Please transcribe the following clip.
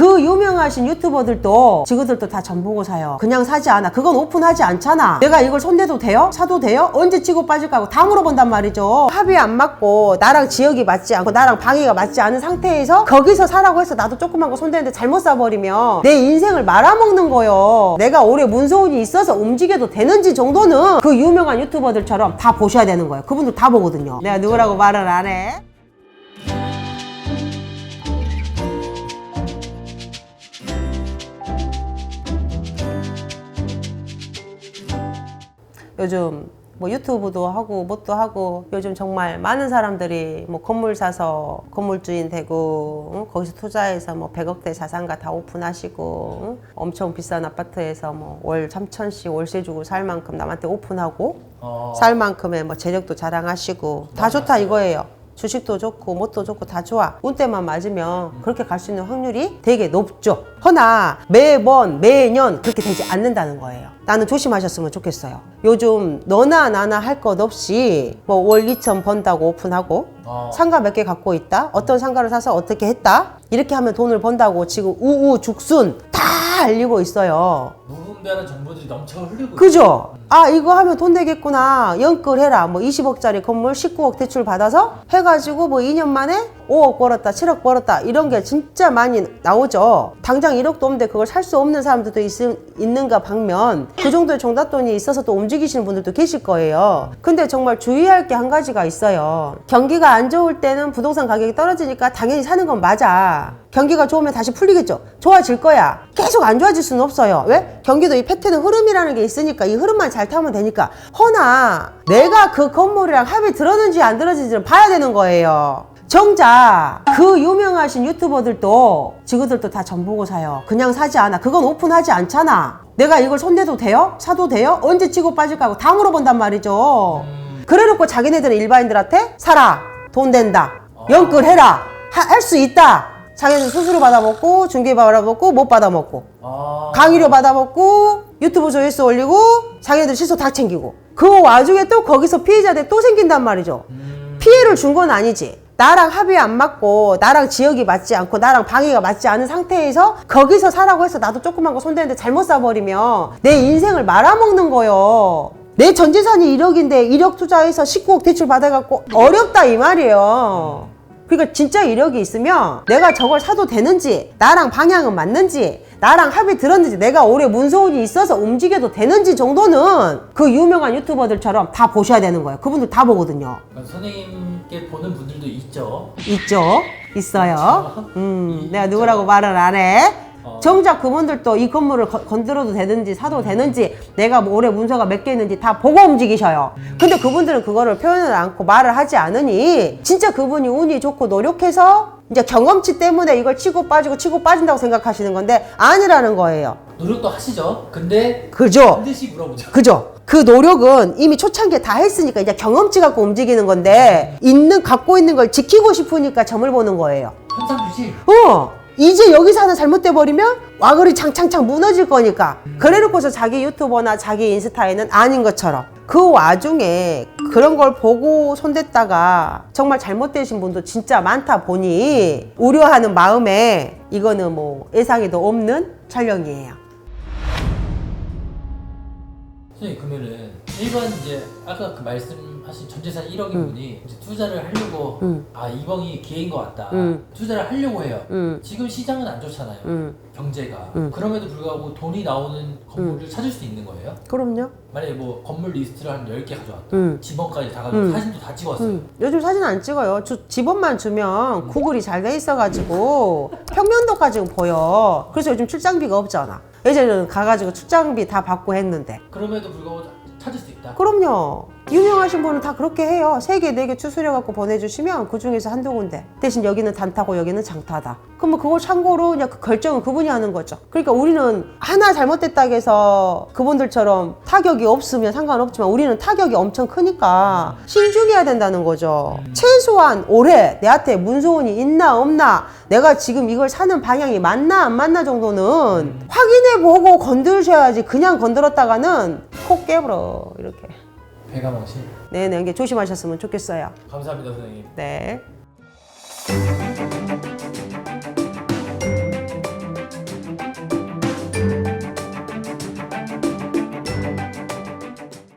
그 유명하신 유튜버들도 지그들도 다 전 보고 사요. 그냥 사지 않아. 그건 오픈하지 않잖아. 내가 이걸 손대도 돼요? 사도 돼요? 언제 치고 빠질까 하고 다 물어본단 말이죠. 합이 안 맞고 나랑 지역이 맞지 않고 나랑 방위가 맞지 않은 상태에서 거기서 사라고 해서 나도 조그만 거 손대는데 잘못 사버리면 내 인생을 말아먹는 거요. 내가 올해 문서운이 있어서 움직여도 되는지 정도는 그 유명한 유튜버들처럼 다 보셔야 되는 거예요. 그분들 다 보거든요. 내가 누구라고 말을 안 해. 요즘 뭐 유튜브도 하고 뭣도 하고 요즘 정말 많은 사람들이 뭐 건물 사서 건물주인 되고 응? 거기서 투자해서 뭐 100억대 자산가 다 오픈하시고 응? 엄청 비싼 아파트에서 뭐 월 3천씩 월세 주고 살 만큼 남한테 오픈하고 어, 살 만큼의 뭐 재력도 자랑하시고 다 좋다 이거예요. 주식도 좋고 뭣도 좋고 다 좋아. 운때만 맞으면 그렇게 갈 수 있는 확률이 되게 높죠. 허나 매번 매년 그렇게 되지 않는다는 거예요. 나는 조심하셨으면 좋겠어요. 요즘 너나 나나 할 것 없이 뭐 월 2천 번다고 오픈하고 어. 상가 몇 개 갖고 있다. 어떤 상가를 사서 어떻게 했다. 이렇게 하면 돈을 번다고 지금 우우죽순 다 알리고 있어요. 무분별한 정보들이 넘쳐 흐르고 그죠? 아, 이거 하면 돈 되겠구나. 연끌해라. 뭐 20억짜리 건물 19억 대출 받아서 해가지고 뭐 2년 만에 5억 벌었다, 7억 벌었다. 이런 게 진짜 많이 나오죠. 당장 1억도 없는데 그걸 살 수 없는 사람들도 있, 있는가 방면 그 정도의 종잣돈이 있어서 또 움직이시는 분들도 계실 거예요. 근데 정말 주의할 게 한 가지가 있어요. 경기가 안 좋을 때는 부동산 가격이 떨어지니까 당연히 사는 건 맞아. 경기가 좋으면 다시 풀리겠죠. 좋아질 거야. 계속 안 좋아질 수는 없어요. 왜? 경기도 이 패턴은 흐름이라는 게 있으니까 이 흐름만 잘 타면 되니까. 허나 내가 그 건물이랑 합이 들었는지 안 들었는지를 봐야 되는 거예요. 정작 그 유명하신 유튜버들도 지그들도 다 전 보고 사요. 그냥 사지 않아. 그건 오픈하지 않잖아. 내가 이걸 손대도 돼요? 사도 돼요? 언제 치고 빠질까 하고 다 물어본단 말이죠. 그래놓고 자기네들은 일반인들한테 사라. 돈 된다. 연끌해라. 할 수 있다. 자기네들 수수료 받아먹고 중개 받아먹고 못 받아먹고 아, 강의료 받아먹고 유튜브 조회수 올리고 자기네들 시소 다 챙기고 그 와중에 또 거기서 피해자들 또 생긴단 말이죠. 음, 피해를 준 건 아니지. 나랑 합이 안 맞고 나랑 지역이 맞지 않고 나랑 방위가 맞지 않은 상태에서 거기서 사라고 해서 나도 조그만 거 손대는데 잘못 사버리면 내 인생을 말아먹는 거요. 내 전재산이 1억인데 1억 투자해서 19억 대출 받아갖고 어렵다 이 말이에요. 그러니까 진짜 이력이 있으면 내가 저걸 사도 되는지 나랑 방향은 맞는지 나랑 합이 들었는지 내가 올해 문서운이 있어서 움직여도 되는지 정도는 그 유명한 유튜버들처럼 다 보셔야 되는 거예요. 그분들 다 보거든요. 그러니까 선생님께 보는 분들도 있죠. 있죠? 있어요. 음, 내가 누구라고 말을 안 해. 어. 정작 그분들도 이 건물을 거- 건드려도 되는지 사도 되는지 내가 뭐 올해 문서가 몇 개 있는지 다 보고 움직이셔요. 근데 그분들은 그거를 표현을 않고 말을 하지 않으니 진짜 그분이 운이 좋고 노력해서 이제 경험치 때문에 이걸 치고 빠지고 치고 빠진다고 생각하시는 건데 아니라는 거예요. 노력도 하시죠. 근데 그죠? 반드시 물어보죠. 그죠? 그 노력은 이미 초창기에 다 했으니까 이제 경험치 갖고 움직이는 건데 있는 갖고 있는 걸 지키고 싶으니까 점을 보는 거예요. 현상주시. 어 이제 여기서 하나 잘못돼 버리면 와그리 창창창 무너질 거니까 그래놓고서 자기 유튜버나 자기 인스타에는 아닌 것처럼 그 와중에 그런 걸 보고 손댔다가 정말 잘못되신 분도 진짜 많다 보니 우려하는 마음에 이거는 뭐 예상에도 없는 촬영이에요. 선생님 그러면은 일반 이제 아까 그 말씀하신 전재산 1억인 분이 이제 투자를 하려고 음. 아 이번이 기회인 것 같다. 음. 투자를 하려고 해요. 음. 지금 시장은 안 좋잖아요. 음. 경제가. 음. 그럼에도 불구하고 돈이 나오는 건물을 찾을 수 있는 거예요. 그럼요. 만약에 뭐 건물 리스트를 한 10개 가져왔다. 음. 지번까지 다 가지고 음. 사진도 다 찍었어요. 음, 요즘 사진 안 찍어요. 주, 집업만 주면 구글이 잘 돼 있어가지고 평면도까지 보여. 그래서 요즘 출장비가 없잖아. 예전에는 가가지고 출장비 다 받고 했는데. 그럼에도 불구하고 찾을 수 있다. 그럼요. 유명하신 분은 다 그렇게 해요. 세 개, 네 개 추수려 갖고 보내주시면 그 중에서 한두 군데. 대신 여기는 단타고 여기는 장타다. 그러면 그걸 참고로 그냥 그 결정은 그분이 하는 거죠. 그러니까 우리는 하나 잘못됐다고 해서 그분들처럼 타격이 없으면 상관없지만 우리는 타격이 엄청 크니까 신중해야 된다는 거죠. 최소한 올해 내한테 문소원이 있나 없나 내가 지금 이걸 사는 방향이 맞나 안 맞나 정도는 확인해 보고 건드셔야지 그냥 건드렸다가는 콕 깨버려 이렇게. 배가망신. 네네, 이게 조심하셨으면 좋겠어요. 감사합니다 선생님. 네.